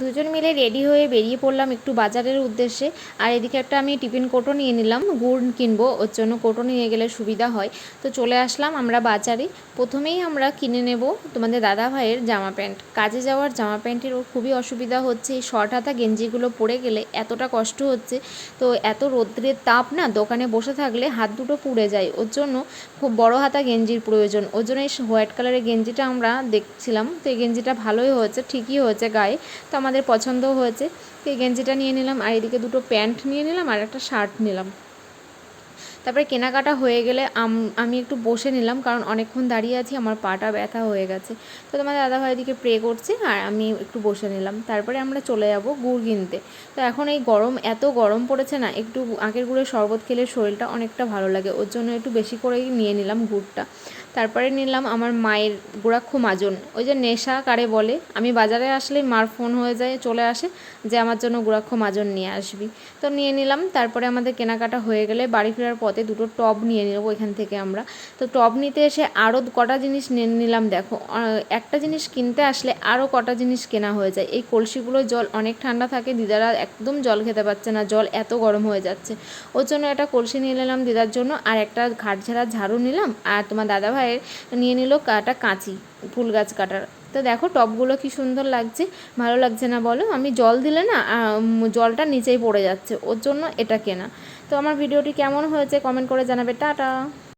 দুজন মিলে রেডি হয়ে বেরিয়ে পড়লাম একটু বাজারের উদ্দেশ্যে। আর এদিকে একটা আমি টিফিন কোটো নিয়ে নিলাম, গুড় কিনবো, ওর জন্য কোটো নিয়ে গেলে সুবিধা হয়। তো চলে আসলাম আমরা বাজারে। প্রথমেই আমরা কিনে নেব তোমাদের দাদা ভাইয়ের জামা প্যান্ট। কাজে যাওয়ার জামা প্যান্টের ওর খুবই অসুবিধা হচ্ছে, এই শর্ট হাতা গেঞ্জিগুলো পরে গেলে এতটা কষ্ট হচ্ছে। তো এত রৌদ্রের তাপ না, দোকানে বসে থাকলে হাত দুটো পুড়ে যায়। ওর জন্য খুব বড় হাতা গেঞ্জির প্রয়োজন। ওর জন্য এই হোয়াইট কালারের গেঞ্জিটা আমরা দেখছিলাম। তো এই গেঞ্জিটা ভালোই হয়েছে, ঠিকই হয়েছে গায়ে। তো আমাদের পছন্দ হয়েছে। এই গেঞ্জিটা নিয়ে নিলাম, আর এদিকে দুটো প্যান্ট নিয়ে নিলাম, আর একটা শার্ট নিলাম। তারপরে কেনাকাটা হয়ে গেলে আমি একটু বসে নিলাম, কারণ অনেকক্ষণ দাঁড়িয়ে আছি, আমার পাটা ব্যথা হয়ে গেছে। তো তোমার দাদাভাই এদিকে প্রে করছে, আর আমি একটু বসে নিলাম। তারপরে আমরা চলে যাব গুড় কিনতে তো এখন এই গরম, এত গরম পড়েছে না, একটু আখের গুড়ের শরবত খেলে শরীরটা অনেকটা ভালো লাগে। ওর জন্য একটু বেশি করেই নিয়ে নিলাম গুড়টা। তারপরে নিলাম আমার মায়ের গোড়াক্ষ মাজন। ওই যে নেশা কারে বলে, আমি বাজারে আসলেই মার ফোন হয়ে যায়, চলে আসে যে আমার জন্য গোড়াক্ষ মাজন নিয়ে আসবি। তো নিয়ে নিলাম, তারপরে আমাদের কেনাকাটা হয়ে গেলে বাড়ি ফেরার পথে দুটো টব নিয়ে নেব এখান থেকে আমরা। তো টব নিতে এসে আরও কটা জিনিস নিলাম দেখো। একটা জিনিস কিনতে আসলে আরও কটা জিনিস কেনা হয়ে যায়। এই কলসিগুলোর জল অনেক ঠান্ডা থাকে, দিদারা একদম জল খেতে পারছে না, জল এত গরম হয়ে যাচ্ছে। ওর জন্য একটা কলসি নিয়ে নিলাম দিদার জন্য, আর একটা ঘাট ঝাড়া ঝাড়ু নিলাম, আর তোমার দাদাভাইয়ের নিয়ে নিল কাটা কাঁচি। ফুল গাছ কাটার। তো দেখো টবগুলো কি সুন্দর লাগছে। ভালো লাগছে না বলো? আমি জল দিলে না জলটা নিচেই পড়ে যাচ্ছে। ওর জন্য এটা কেনা। তো আমার ভিডিওটি কেমন হয়েছে কমেন্ট করে জানাবে। টাটা!